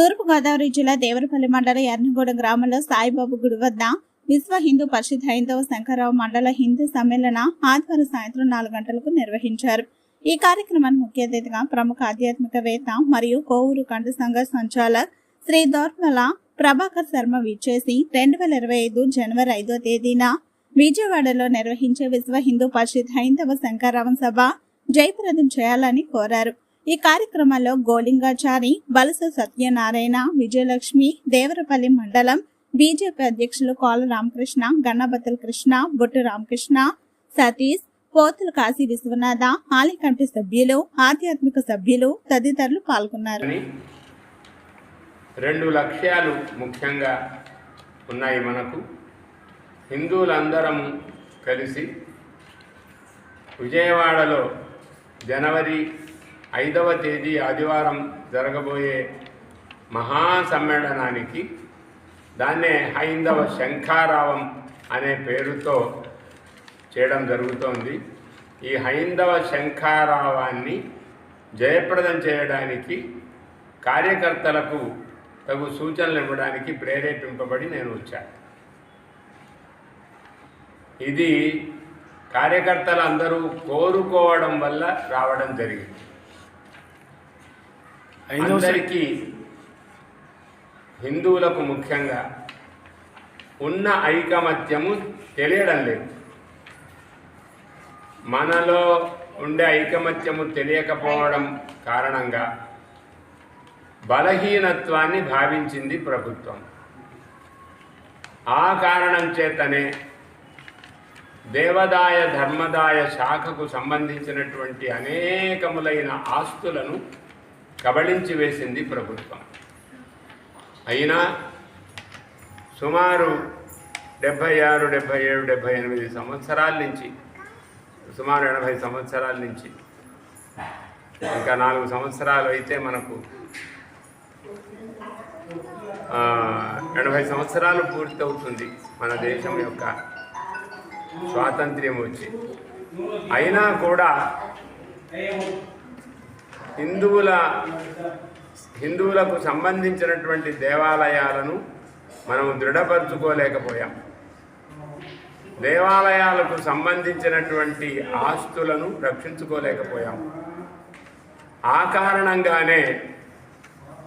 తూర్పుగోదావరి జిల్లా దేవరపల్లి మండల ఎర్నగూడెం గ్రామంలో సాయిబాబు గుడి వద్ద విశ్వ హిందూ పరిషత్ హైందవ శంకరరావు మండల హిందూ సమ్మేళన ఆదివారం సాయంత్రం నాలుగు గంటలకు నిర్వహించారు. ఈ కార్యక్రమాన్ని ముఖ్య అతిథిగా ప్రముఖ ఆధ్యాత్మికవేత్త మరియు కోవూరు కంఠ సంఘ సంచాలక్ శ్రీ దోర్మల ప్రభాకర్ శర్మ విచ్చేసి రెండు వేల ఇరవై ఐదు జనవరి ఐదో తేదీన విజయవాడలో నిర్వహించే విశ్వ హిందూ పరిషత్ హైందవ శంకరరావం సభ జయప్రదం చేయాలని కోరారు. ఈ కార్యక్రమంలో గోలింగాచారి బలస సత్యనారాయణ విజయలక్ష్మి దేవరపల్లి మండలం బీజేపీ అధ్యక్షులు కోల రామకృష్ణ గన్నబతుల కృష్ణ బొట్టు రామకృష్ణ సతీష్ పోతుల కాశీ విశ్వనాథ ఆలయ కమిటీ సభ్యులు ఆధ్యాత్మిక సభ్యులు తదితరులు పాల్గొన్నారు. రెండు లక్ష్యాలు ముఖ్యంగా ఉన్నాయి మనకు. హిందువులందరము కలిసి విజయవాడలో జనవరి ఐదవ తేదీ ఆదివారం జరగబోయే మహాసమ్మేళనానికి దాన్నే హైందవ శంఖారావం అనే పేరుతో చేయడం జరుగుతోంది. ఈ హైందవ శంఖారావాన్ని జయప్రదం చేయడానికి కార్యకర్తలకు తగు సూచనలు ఇవ్వడానికి ప్రేరేపింపబడి నేను వచ్చాను ఇది కార్యకర్తలు అందరూ కోరుకోవడం వల్ల రావడం జరిగింది. అందరికీ హిందువులకు ముఖ్యంగా ఉన్న ఐకమత్యము తెలియడం లేదు. మనలో ఉండే ఐకమత్యము తెలియకపోవడం కారణంగా బలహీనత్వాన్ని భావించింది ప్రభుత్వం. ఆ కారణం చేతనే దేవదాయ ధర్మదాయ శాఖకు సంబంధించినటువంటి అనేకములైన ఆస్తులను కబళించి వేసింది ప్రభుత్వం. అయినా సుమారు డెబ్భై ఆరు డెబ్భై ఏడు డెబ్భై ఎనిమిది సంవత్సరాల నుంచి సుమారు ఎనభై సంవత్సరాల నుంచి ఇంకా నాలుగు సంవత్సరాలు అయితే మనకు ఎనభై సంవత్సరాలు పూర్తవుతుంది మన దేశం యొక్క స్వాతంత్ర్యం వచ్చి. అయినా కూడా హిందువుల హిందువులకు సంబంధించినటువంటి దేవాలయాలను మనం దృఢపరచుకోలేకపోయాం. దేవాలయాలకు సంబంధించినటువంటి ఆస్తులను రక్షించుకోలేకపోయాం. ఆ కారణంగానే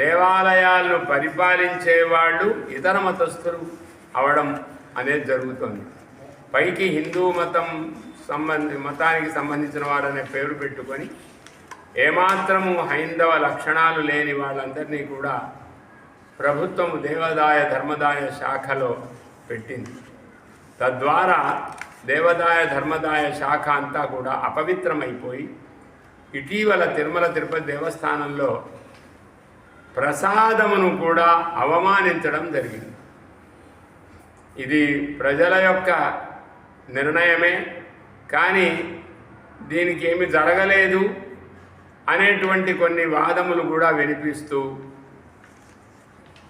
దేవాలయాలను పరిపాలించే వాళ్ళు ఇతర మతస్థులు అవడం అనేది జరుగుతుంది. పైకి హిందూ మతం సంబంధి మతానికి సంబంధించిన వాడనే పేరు పెట్టుకొని ఏమాత్రము హైందవ లక్షణాలు లేని వాళ్ళందరినీ కూడా ప్రభుత్వం దేవదాయ ధర్మదాయ శాఖలో పెట్టింది. తద్వారా దేవదాయ ధర్మదాయ శాఖ అంతా కూడా అపవిత్రమైపోయి ఇటీవల తిరుమల తిరుపతి దేవస్థానంలో ప్రసాదమును కూడా అవమానించడం జరిగింది. ఇది ప్రజల యొక్క నిర్ణయమే కానీ దీనికి ఏమి జరగలేదు. అనేటువంటి కొన్ని వాదములు కూడా వినిపిస్తూ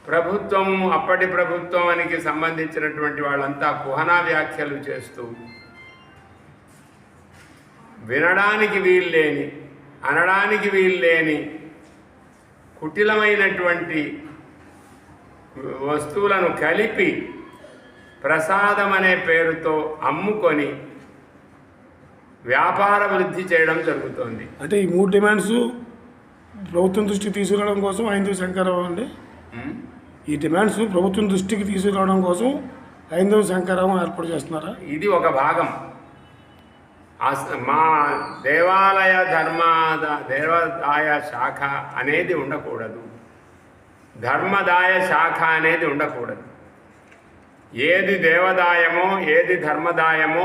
ప్రభుత్వం అప్పటి ప్రభుత్వానికి సంబంధించినటువంటి వాళ్ళంతా కుహనా వ్యాఖ్యలు చేస్తూ వినడానికి వీల్లేని అనడానికి వీల్లేని కుటిలమైనటువంటి వస్తువులను కలిపి ప్రసాదం అనే పేరుతో అమ్ముకొని వ్యాపార వృద్ధి చేయడం జరుగుతోంది. అంటే ఈ మూడు డిమాండ్స్ ప్రభుత్వం దృష్టికి తీసుకురావడం కోసం హైందవ శంకరరావు అండి? ఈ డిమాండ్స్ ప్రభుత్వం దృష్టికి తీసుకురావడం కోసం హైందవ శంకరరావు ఏర్పాటు చేస్తున్నారా? ఇది ఒక భాగం. మా దేవాలయ ధర్మాద దేవదాయ శాఖ అనేది ఉండకూడదు. ధర్మదాయ శాఖ అనేది ఉండకూడదు. ఏది దేవదాయమో ఏది ధర్మదాయమో